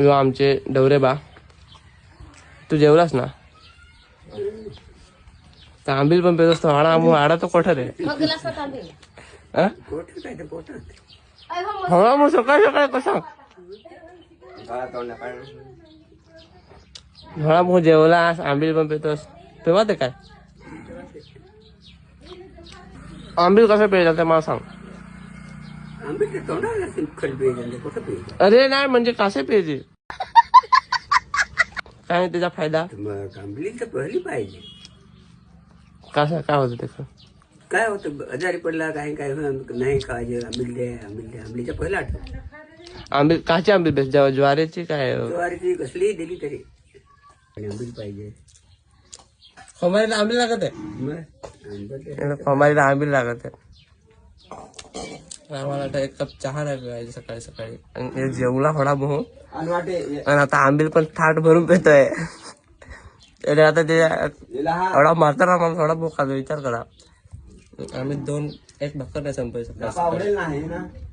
ह्यो आमचे डवरे बा. तू जेवलास ना? तांबील पण पेत असतो. हाडा मग हाडा तो कोठा रे? हा? हा मग सकाळी सकाळी कसा? हा मग जेवलास आंबील पण पेतोस तेव्हा ते काय? आंबील कसं पेल ते मला सांग. अरे नाही म्हणजे कसे पेजे काय त्याचा फायदा? मग तर पहिली पाहिजे. कसा काय होतं त्याचं? काय होतं? आजारी पडला काही काय नाही काळजी आंबील आंबील आंबलीच्या पहिला आठवण. आंबील काची आंबील बेस जेव्हा ज्वारीची काय? ज्वारीची कसली दिली तरी. आणि आंबील पाहिजे. खमारीला आंबील लागत आहे? मग आंबट आहे. खमारीला आंबील लागत आहे. आम्हाला आता एक कप चहा नाही पिवायची सकाळी सकाळी. आणि हे जेवला थोडा बहु आणि आता आंबील पण थाट भरून पेतोय. आणि आता ते एवढा म्हातारा मला थोडा भूक खातो विचार करा. आम्ही दोन एक भाकर नाही सकाळी.